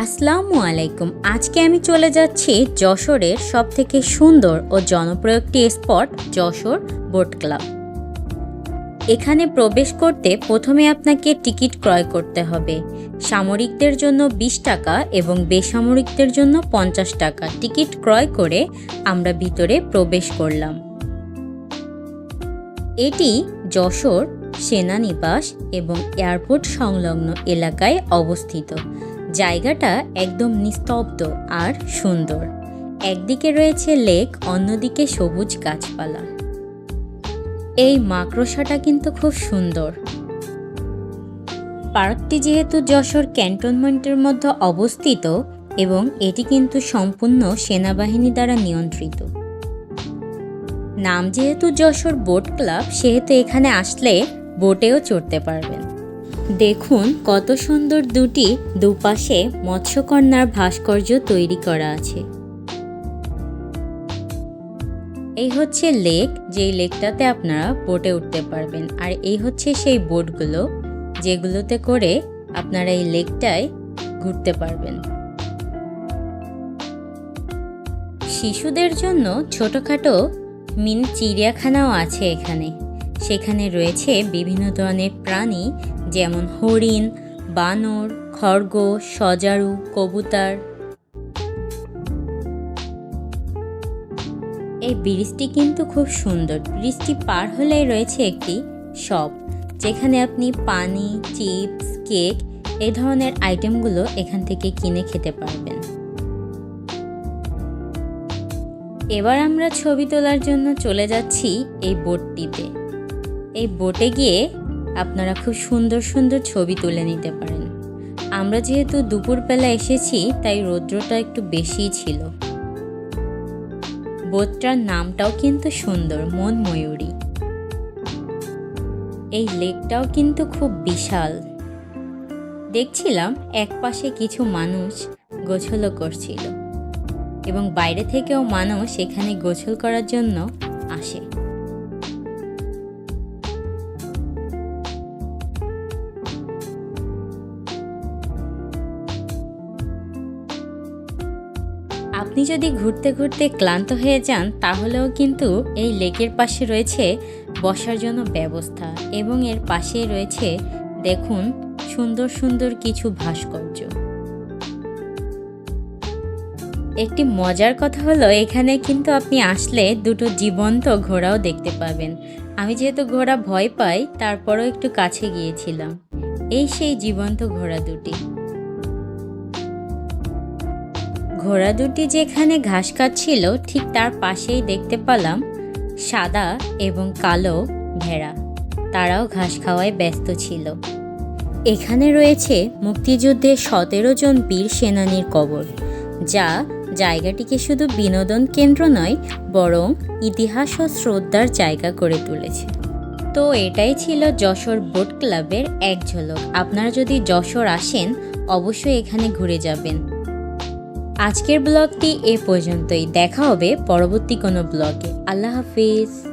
আসসালামু আলাইকুম। আজকে আমি চলে যাচ্ছি যশোরের সবথেকে সুন্দর ও জনপ্রিয় একটি স্পট যশোর বোট ক্লাব এখানে প্রবেশ করতে প্রথমে আপনাকে টিকিট ক্রয় করতে হবে। সামরিকদের জন্য বিশ টাকা এবং বেসামরিকদের জন্য পঞ্চাশ টাকা। টিকিট ক্রয় করে আমরা ভিতরে প্রবেশ করলাম। এটি যশোর সেনানিবাস এবং এয়ারপোর্ট সংলগ্ন এলাকায় অবস্থিত। জায়গাটা একদম নিস্তব্ধ আর সুন্দর। একদিকে রয়েছে লেক, অন্যদিকে সবুজ গাছপালা। এই মাকড়সাটা কিন্তু খুব সুন্দর। পার্কটি যেহেতু যশোর ক্যান্টনমেন্টের মধ্যে অবস্থিত এবং এটি কিন্তু সম্পূর্ণ সেনাবাহিনী দ্বারা নিয়ন্ত্রিত। নাম যেহেতু যশোর বোট ক্লাব, সেহেতু এখানে আসলে বোটেও চড়তে পারবেন। দেখুন কত সুন্দর দুটি দুপাশে মৎস্যকন্যার ভাস্কর্য তৈরি করা আছে। এই হচ্ছে লেক, যেই লেকটাতে আপনারা বোটে উঠতে পারবেন। আর এই হচ্ছে সেই বোটগুলো, যেগুলোতে করে আপনারা এই লেকটায় ঘুরতে পারবেন। শিশুদের জন্য ছোটোখাটো মিনি চিড়িয়াখানাও আছে এখানে। সেখানে রয়েছে বিভিন্ন ধরনের প্রাণী যেমন হরিণ, বানর খরগোশ সজারু, কবুতর। এই ব্রিজটি কিন্তু খুব সুন্দর। ব্রিজটি পার হলেই রয়েছে একটি শপ, যেখানে আপনি পানি, চিপস, কেক এই ধরনের আইটেমগুলো এখান থেকে কিনে খেতে পারবেন। এবার আমরা ছবি তোলার জন্য চলে যাচ্ছি এই বোটটিতে। এই বোটে গিয়ে আপনারা খুব সুন্দর সুন্দর ছবি তুলে নিতে পারেন। আমরা যেহেতু দুপুরবেলা এসেছি, তাই রৌদ্রটা একটু বেশিই ছিল। বোটটার নামটাও কিন্তু সুন্দর, মন ময়ূরী। এই লেকটাও কিন্তু খুব বিশাল। দেখছিলাম এক পাশে কিছু মানুষ গোছলও করছিল এবং বাইরে থেকেও মানুষ এখানে গোছল করার জন্য আসে। আপনি যদি ঘুরতে ঘুরতে ক্লান্ত হয়ে যান, তাহলেও কিন্তু এই লেকের পাশে রয়েছে বসার জন্য ব্যবস্থা এবং এর পাশে রয়েছে, দেখুন, সুন্দর সুন্দর কিছু ভাস্কর্য। একটি মজার কথা হলো, এখানে কিন্তু আপনি আসলে দুটো জীবন্ত ঘোড়াও দেখতে পাবেন। আমি যেহেতু ঘোড়া ভয় পাই, তারপরও একটু কাছে গিয়েছিলাম। এই সেই জীবন্ত ঘোড়া দুটি। ঘোড়া দুটি যেখানে ঘাস খাচ্ছিল ঠিক তার পাশেই দেখতে পেলাম সাদা এবং কালো ভেড়া। তারাও ঘাস খাওয়ায় ব্যস্ত ছিল। এখানে রয়েছে মুক্তিযুদ্ধের সতেরো জন বীর সেনানীর কবর, যা জায়গাটিকে শুধু বিনোদন কেন্দ্র নয়, বরং ইতিহাস ও শ্রদ্ধার জায়গা করে তুলেছে। তো এটাই ছিল যশোর বোট ক্লাবের এক ঝলক। আপনারা যদি যশোর আসেন, অবশ্যই এখানে ঘুরে যাবেন। আজকের ব্লগটি এ পর্যন্তই। দেখা হবে পরবর্তী কোনো ব্লগে। আল্লাহ হাফিজ।